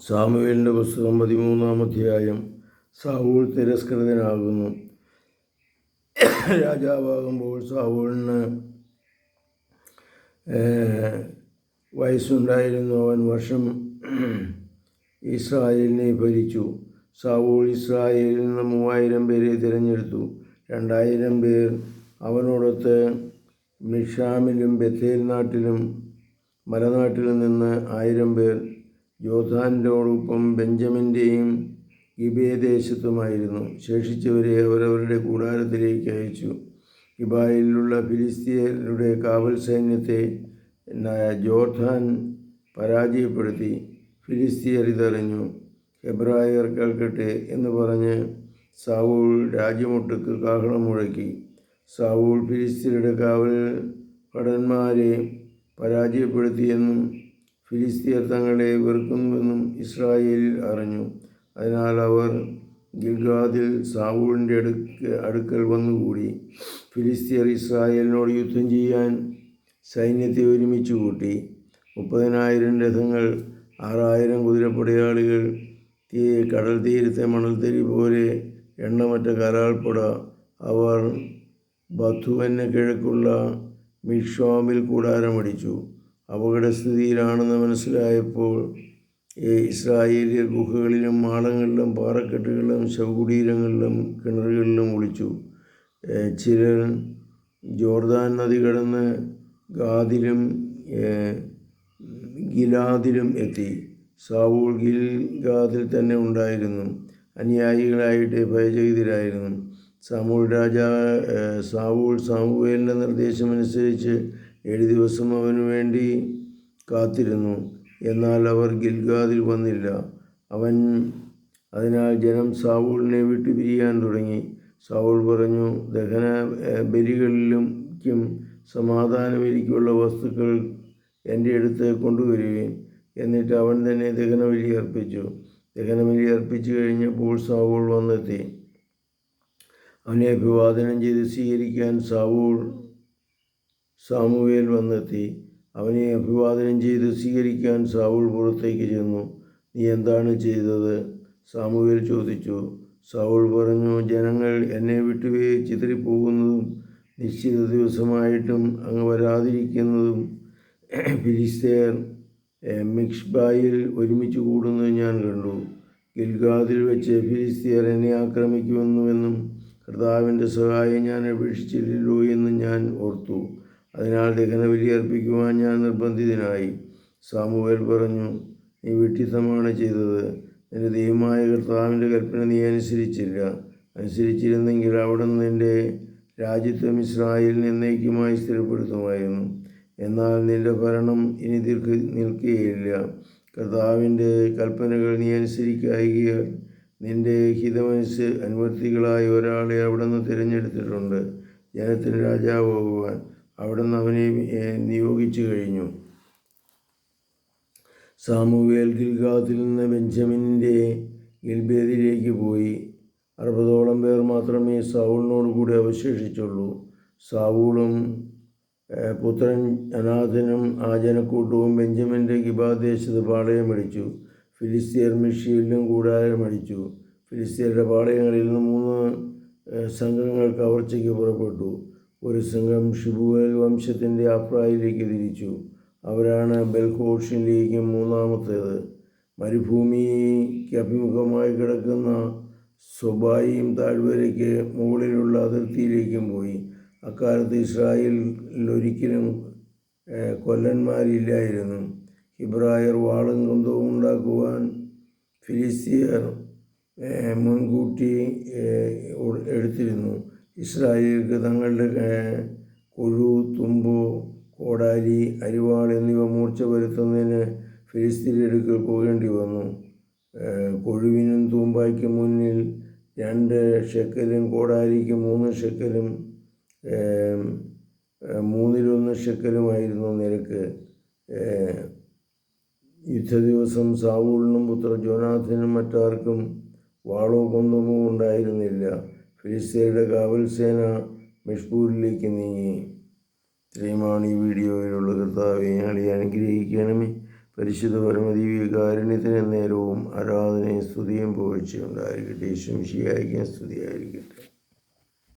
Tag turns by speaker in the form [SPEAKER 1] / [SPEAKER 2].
[SPEAKER 1] സാമുവേലിന്റെ പുസ്തകം പതിമൂന്നാം അധ്യായം സാവൂൾ തിരസ്കൃതനാകുന്നു. രാജാവാകുമ്പോൾ സാവൂളിന് വയസ്സുണ്ടായിരുന്നു. അവൻ വർഷം ഇസ്രായേലിനെ ഭരിച്ചു. സാവൂൾ ഇസ്രായേലിൽ നിന്ന് മൂവായിരം പേരെ തിരഞ്ഞെടുത്തു. രണ്ടായിരം പേർ അവനോടൊത്ത് മിഷാമിലും ബത്തേൽ നാട്ടിലും മലനാട്ടിൽ നിന്ന് ആയിരം പേർ യോധാനോടൊപ്പം ബെഞ്ചമിന്റെയും ഗിബേദേശത്തുമായിരുന്നു. ശേഷിച്ചവരെ അവരവരുടെ കൂടാരത്തിലേക്ക് അയച്ചു. ഇബായിലുള്ള ഫിലിസ്തീനരുടെ കാവൽ സൈന്യത്തെ ജോർദാൻ പരാജയപ്പെടുത്തി. ഫിലിസ്തീയർ ഇതറിഞ്ഞു. ഹെബ്രായർ കേൾക്കട്ടെ എന്ന് പറഞ്ഞ് സാവൂൾ രാജ്യമൊട്ടുക്ക് കാഹളം മുഴക്കി. സാവൂൾ ഫിലിസ്തീനയുടെ കാവൽ ഭടന്മാരെ പരാജയപ്പെടുത്തിയെന്നും ഫിലിസ്തീയർ തങ്ങളെ വെറുക്കുന്നുവെന്നും ഇസ്രായേലിൽ അറിഞ്ഞു. അതിനാൽ അവർ ഗിൽഗാദിൽ സാവൂളിന്റെ അടുക്ക അടുക്കൽ വന്നുകൂടി. ഫിലിസ്തീയർ ഇസ്രായേലിനോട് യുദ്ധം ചെയ്യാൻ സൈന്യത്തെ ഒരുമിച്ച് കൂട്ടി. മുപ്പതിനായിരം രഥങ്ങൾ ആറായിരം കുതിരപ്പടയാളികൾ തീ കടൽ തീരത്തെ മണൽത്തരി പോലെ എണ്ണമറ്റ കരാൾപ്പട അവർ ബഥുവിന് കിഴക്കുള്ള മിഷോമിൽ കൂടാരമടിച്ചു. അപകടസ്ഥിതിയിലാണെന്ന് മനസ്സിലായപ്പോൾ ഇസ്രായേലിയർ ഗുഹകളിലും മാളങ്ങളിലും പാറക്കെട്ടുകളിലും ശവകുടീരങ്ങളിലും കിണറുകളിലും ഒളിച്ചു. ചിലർ ജോർദാൻ നദി കടന്ന് ഗാദിലും ഗിലാദിലും എത്തി. സാവൂൾ ഗിൽഗാദിൽ തന്നെ ഉണ്ടായിരുന്നു. അനുയായികളായിട്ട് ഭയചകിതരായിരുന്നു. സാമൂൽ രാജാ സാവൂൾ സാമുവേലിന്റെ നിർദ്ദേശമനുസരിച്ച് ഏഴ് ദിവസം അവന് വേണ്ടി കാത്തിരുന്നു. എന്നാൽ അവർ ഗിൽഗാദിൽ വന്നില്ല. അവൻ അതിനാൽ ജനം സാവൂളിനെ വിട്ടു പിരിയാൻ തുടങ്ങി. സാവൂൾ പറഞ്ഞു ദഹന ബലികളിലും ക്കും വസ്തുക്കൾ എന്റെ അടുത്ത് കൊണ്ടുവരുകയും എന്നിട്ട് അവൻ തന്നെ ദഹനബലി അർപ്പിച്ചു. ദഹനബലി അർപ്പിച്ചു കഴിഞ്ഞപ്പോൾ സാവൂൾ വന്നെത്തി. അവനെ അഭിവാദനം ചെയ്ത് സ്വീകരിക്കാൻ സാവൂൾ സാമുവേൽ വന്നെത്തി. അവനെ അഭിവാദനം ചെയ്ത് സ്വീകരിക്കാൻ സാവുൾ പുറത്തേക്ക് ചെന്നു. നീ എന്താണ് ചെയ്തത്? സാമുവേൽ ചോദിച്ചു. സാവുൾ പറഞ്ഞു ജനങ്ങൾ എന്നെ വിട്ടുവേ ചിതറിപ്പോകുന്നതും നിശ്ചിത ദിവസമായിട്ടും അങ്ങ് വരാതിരിക്കുന്നതും ഫിലിസ്തേർ മിക്സ്ബായിൽ ഒരുമിച്ച് കൂടുന്നത് ഞാൻ കണ്ടു. ഗിൽഗാദിൽ വെച്ച് ഫിലിസ്തീയർ എന്നെ ആക്രമിക്കുമെന്നുവെന്നും കർത്താവിന്റെ സഹായം ഞാൻ അപേക്ഷിച്ചില്ലല്ലോ എന്ന് ഞാൻ ഓർത്തു. അതിനാൽ ദഹനബലി അർപ്പിക്കുവാൻ ഞാൻ നിർബന്ധിതനായി. സാമുവേൽ പറഞ്ഞു നീ വിട്ടിത്തമാണ് ചെയ്തത്. നിന്റെ ദൈവമായ കർത്താവിന്റെ കൽപ്പന നീ അനുസരിച്ചില്ല. അനുസരിച്ചിരുന്നെങ്കിൽ അവിടെ നിന്ന് എന്റെ രാജ്യത്വം ഇസ്രായേലിന് എന്നേക്കുമായി സ്ഥിരപ്പെടുത്തുമായിരുന്നു. എന്നാൽ നിന്റെ ഭരണം ഇനി തീർക്ക് നിൽക്കുകയില്ല. കർത്താവിന്റെ കൽപ്പനകൾ നീ അനുസരിക്കായികയാൽ നിന്റെ ഹിതമനുസ് അനുവർത്തികളായ ഒരാളെ അവിടെ നിന്ന് തിരഞ്ഞെടുത്തിട്ടുണ്ട്. ജനത്തിന് രാജാവാകുവാൻ അവിടെ നിന്ന് അവനെ നിയോഗിച്ചു കഴിഞ്ഞു. സാമുവേൽ ഗിൽഗാത്തിൽ നിന്ന് ബെഞ്ചമിന്റെ ഗിൽബേദിലേക്ക് പോയി. അറുപതോളം പേർ മാത്രമേ സാവൂളിനോട് കൂടി അവശേഷിച്ചുള്ളൂ. സാവൂളും പുത്രൻ അനാഥനും ആ ജനക്കൂട്ടവും ബെഞ്ചമിന്റെ ഗിബാദേശത്ത് പാളയമടിച്ചു ഫിലിസ്തീയർ മിഷീലിലും കൂടാരമടിച്ചു ഫിലിസ്തീയരുടെ പാളയങ്ങളിൽ നിന്ന് മൂന്ന് സംഘങ്ങൾ കവർച്ചയ്ക്ക് പുറപ്പെട്ടു. ഒരു സംഘം ഷിബുവേൽ വംശത്തിന്റെ അഫ്രായിലേക്ക് തിരിച്ചു. അവരാണ് ബെൽഹോഷിലേക്ക് മൂന്നാമത്തേത്. മരുഭൂമിക്ക് അഭിമുഖമായി കിടക്കുന്ന സ്വബായിയും താഴ്വരയ്ക്ക് മുകളിലുള്ള അതിർത്തിയിലേക്കും പോയി. അക്കാലത്ത് ഇസ്രായേലിൽ ഒരിക്കലും കൊല്ലന്മാരില്ലായിരുന്നു. ഇബ്രായർ വാളും കുന്തവും ഉണ്ടാക്കുവാൻ ഫിലിസ്തീയർ മുൻകൂട്ടി എടുത്തിരുന്നു. ഇസ്രായേലിക്ക് തങ്ങളുടെ കൊഴു തുമ്പു കോടാലി അരിവാൾ എന്നിവ മൂർച്ച വരുത്തുന്നതിന് ഫിലിസ്തീന്റെ പോകേണ്ടി വന്നു. കൊഴുവിനും തൂമ്പായ്ക്കും മുന്നിൽ രണ്ട് ഷെക്കലും കോടാലിക്ക് മൂന്ന് ഷെക്കലും മൂന്നിലൊന്ന് ഷെക്കലുമായിരുന്നു നിരക്ക്. യുദ്ധ യുദ്ധദിവസം സാവൂളിനും പുത്ര ജോനാഥിനും മറ്റാർക്കും വാളോ കൊന്തമോ ഉണ്ടായിരുന്നില്ല. ഫിലിസ്തീനയുടെ കാവൽ സേന മിഷ്പൂരിലേക്ക് നീങ്ങി. ഇത്രയുമാണ് ഈ വീഡിയോയിലുള്ള കർത്താവെ ഞങ്ങളെ അനുഗ്രഹിക്കണമേ. പരിശുദ്ധ പരമദീവികാരുണ്യത്തിന് നേരവും ആരാധനയും സ്തുതിയും പോയിച്ചുണ്ടായിരിക്കട്ടെ ശുംശിയായിരിക്കും സ്തുതിയായിരിക്കട്ടെ.